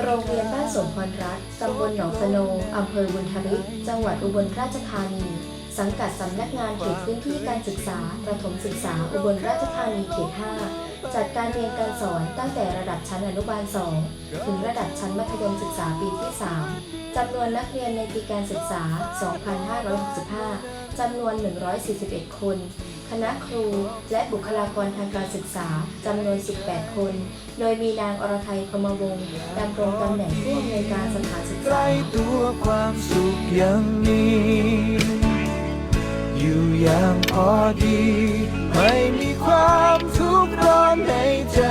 โรงเรียนบ้านสมพรรัตน์ตำบลหนองสโนอำเภอบุญทริก จังหวัดอุบลราชธานี สังกัดสำนักงานเขตพื้นที่การศึกษา ประถมศึกษาอุบลราชธานีเขต 5 จัดการเรียนการสอนตั้งแต่ระดับชั้นอนุบาล 2 ถึงระดับชั้นมัธยมศึกษาปีที่ 3 จำนวนนักเรียนในปีการศึกษา 2565 จำนวน 141 คน คณะครู และบุคลากรทางการศึกษาจำนวน 18 คน โดยมีนางอรไทยพมวงศ์ดำรงตำแหน่งผู้อำนวยการสถานศึกใกษาล้ตัวความสุขยังมีอยู่อย่างพอดี ไม่มีความทุกข์ร้อนในใจ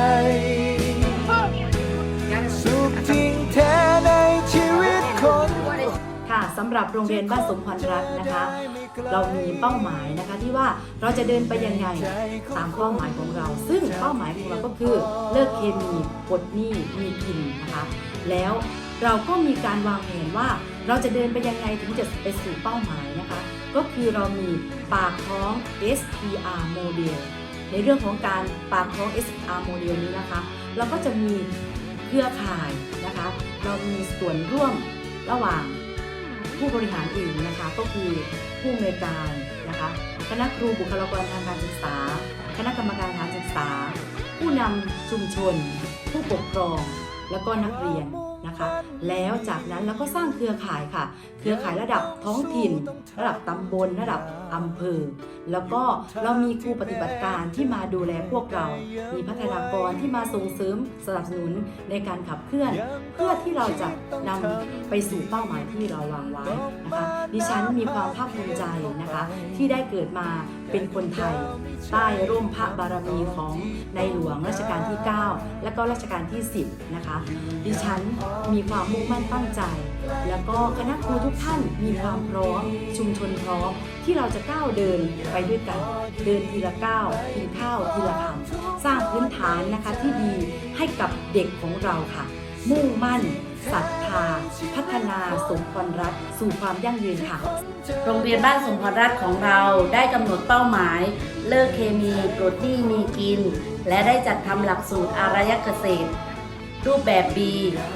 ำหรับโรงเรียนบ้านสมพรรัตน์นะคะ เรามีเป้าหมายนะคะที่ว่าเราจะเดินไปยังไงตามเป้าหมายของเรา ซึ่งเป้าหมายของเราก็คือเลิกเคมีปลดหนี้มีกินนะคะ แล้วเราก็มีการวางแผนว่าเราจะเดินไปยังไงถึงจะไปสู่เป้าหมายนะคะ ก็คือเรามีปากท้อง SPR Model ในเรื่องของการปากท้อง SPR Model นี้นะคะ เราก็จะมีเครือข่ายนะคะ เรามีส่วนร่วมระหว่าง ผู้บริหารอื่นนะคะ ก็คือผู้อำนวยการนะคะ คณะครูบุคลากรทางการศึกษา คณะกรรมการการศึกษา ผู้นำชุมชน ผู้ปกครอง และก็นักเรียน นะคะ แล้วจากนั้นเราก็สร้างเครือข่ายค่ะ เครือข่ายระดับท้องถิ่น ระดับตำบลระดับอำเภอ แล้วก็เรามีครูปฏิบัติการที่มาดูแลพวกเรา มีพัฒนากรที่มาส่งเสริมสนับสนุนในการขับเคลื่อน เพื่อที่เราจะนำไปสู่เป้าหมายที่เราวางไว้นะคะดิฉันมีความภาคภูมิใจนะคะที่ได้เกิดมา เป็นคนไทย ใต้ร่มพระบารมีของในหลวงรัชกาลที่ 9 และก็รัชกาลที่ 10 นะคะ ดิฉันมีความมุ่งมั่นตั้งใจ แล้วก็คณะครูทุกท่านมีความพร้อม ชุมชนพร้อม ที่เราจะก้าวเดินไปด้วยกัน เดินทีละก้าวกินข้าวทีละคำสร้างพื้นฐานนะคะที่ดีให้กับเด็กของเราค่ะ มุ่งมั่นศรัทธา พัฒนาสมพรรัฐสู่ความยั่งยืนค่ะ โรงเรียนบ้านสมพรรัฐของเราได้กำหนดเป้าหมาย เลิกเคมีปลดหนี้มีกิน และได้จัดทำหลักสูตรอารยเกษตร รูปแบบ B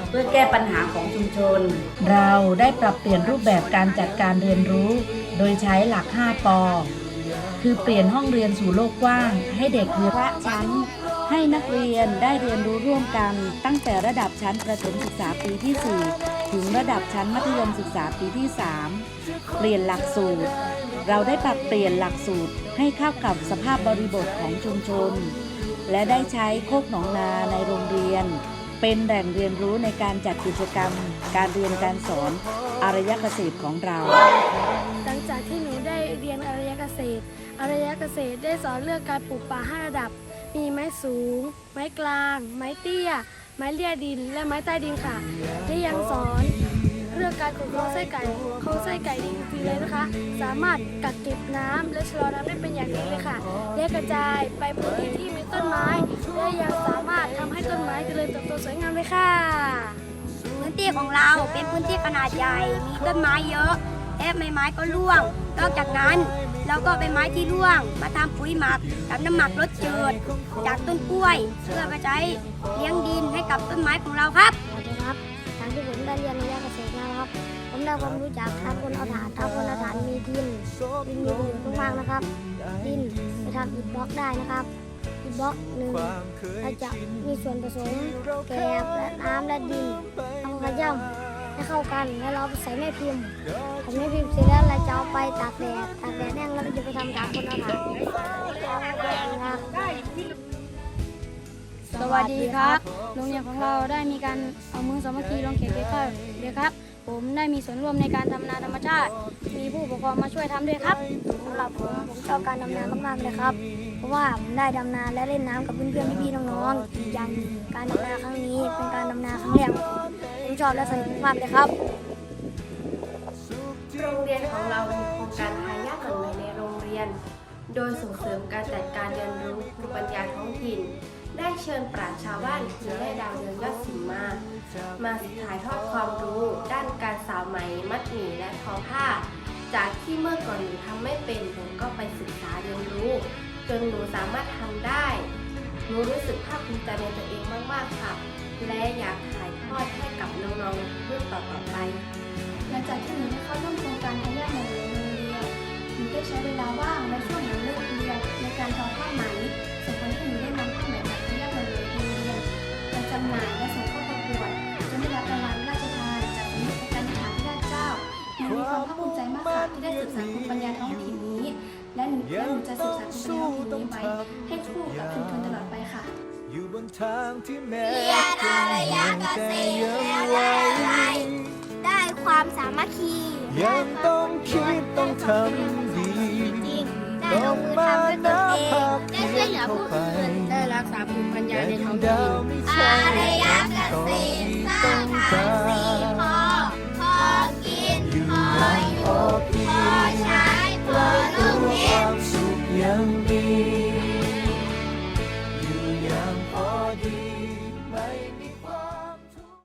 เพื่อแก้ปัญหาของชุมชน เราได้ปรับเปลี่ยนรูปแบบการจัดการเรียนรู้ โดยใช้หลัก 5ปอคือเปลี่ยนห้องเรียนสู่โลกกว้าง ให้เด็กเรียนละชั้น ให้นักเรียนได้เรียนรู้ร่วมกัน ตั้งแต่ระดับชั้นประถมศึกษาปีที่ 4 ถึงระดับชั้นมัธยมศึกษาปีที่ 3 เปลี่ยนหลักสูตร เราได้ปรับเปลี่ยนหลักสูตรให้เข้ากับสภาพบริบทของชุมชน และได้ใช้โคกหนองนาในโรงเรียน เป็นแหล่งเรียนรู้ในการจัดกิจกรรม การเรียนการสอนอารยเกษตรของเรา หลังจากที่หนูได้เรียนอารยเกษตร อารยเกษตรได้สอนเรื่องการปลูกป่าห้าระดับ มีไม้สูง ไม้กลาง ไม้เตี้ย ไม้เลียดิน และไม้ใต้ดินค่ะ และยังสอนเรื่องการขุดโครงไส้ไก่โครงไส้ไก่ดีฟรีเลยนะคะ สามารถกักเก็บน้ำและชะลอน้ำได้เป็นอย่างดีเลยค่ะและกระจายไปพื้นที่ที่มีต้นไม้ และยังสามารถทำให้ต้นไม้เจริญเติบโตสวยงามเลยค่ะ พื้นที่ของเราเป็นพื้นที่ขนาดใหญ่ มีต้นไม้เยอะและใบไม้ก็ร่วง นอกจากนั้น เราก็ใบไม้ที่ร่วง มาทำปุ๋ยหมักกับน้ำหมักรสจืดจากต้นกล้วย เพื่อไปใช้เลี้ยงดินให้กับต้นไม้ของเราครับสวัสดีครับทางที่ผมได้เรียนในยาเกษตรนะครับ ผมได้ความรู้จักทำคนเอาถ่านทำคนเอาถ่านมีดินดินมีประโยชน์มากนะครับ ดินไปทำอิฐบล็อกได้นะครับอิฐบล็อกหนึ่งเราจะมีส่วนผสมแกบและน้ำและดินเอามาย่ำ ให้เข้ากัน แล้วเราเอาไปใส่แม่พิมพ์ผมแม่พิมพ์เสร็จแล้วเราจะเอาไปตากแดด ตากแดดแห้งแล้วเราจะไปทำถ่านคนเอาถ่านครับสวัสดีครับโรงเรียนของเราได้มีการเอามือสามัคคีลงเขตเบเกอร์เดียครับ ผมได้มีส่วนร่วมในการทำนาธรรมชาติ มีผู้ปกครองมาช่วยทำด้วยครับสำหรับผมผมชอบการดำนามากๆเลยครับ เพราะว่าผมได้ดำนาและเล่นน้ำกับเพื่อนๆพี่ๆน้องๆอีกอย่างการดำนาครั้งนี้เป็นการดำนาครั้งแรกของผมผม ชอบและสนุกมากเลยครับโรงเรียนของเรามีโครงการทายาทหลังใหม่ในโรงเรียน โดยส่งเสริมการจัดการเรียนรู้ภูมิปัญญาท้องถิ่น ได้เชิญปราชญ์ชาวบ้านคือได้ดาวเรืองยอดสิมมา มาถ่ายทอดความรู้ ด้านการสาวไหม มัดหมี่และทอผ้า จากที่เมื่อก่อนหนูทำไม่เป็นผมก็ไปศึกษาเรียนรู้ จนหนูสามารถทำได้ หนูรู้สึกภาคภูมิใจในตัวเองมาก ๆ ค่ะ และอยากถ่ายทอดให้กับน้องๆรุ่นต่อๆไปหลังจากที่หนูได้เข้าร่วมโครงการทายาทม่ในโรงเรียนหนูได้ใช้เวลาว่างและช่วงหลังเลิกเรียนในการทอผ้าไหมส่งผลให้หนูได้นำผ้าไหมจากทายาทม่ในโรงเรียนไปจำหน่ายและส่งเข้าประกวดจนได้รับรางวัลราชทานจากสมเด็จพระนาธิราชเจ้าหนูมีความภาคภูมิใจมากค่ะที่ได้สืบสานภูมิปัญญาท้องถิ่นนี้ และหนูและหนูจะสืบสานภูมิปัญญาท้องถิ่นนี้ไว้ให้คู่กับชุมชนตลอดไปค่ะ อยู่บนทางที่แม้เรียนอารยเกษตรแล้วได้อะไรได้ความสามัคคียังต้องคิดต้องทำดีจริงได้ลงมือทำด้วยตนเองได้ช่วยเหลือผู้อื่นได้รักษาภูมิปัญญาในท้องดาถิ่นวไม่ใช่อารยเก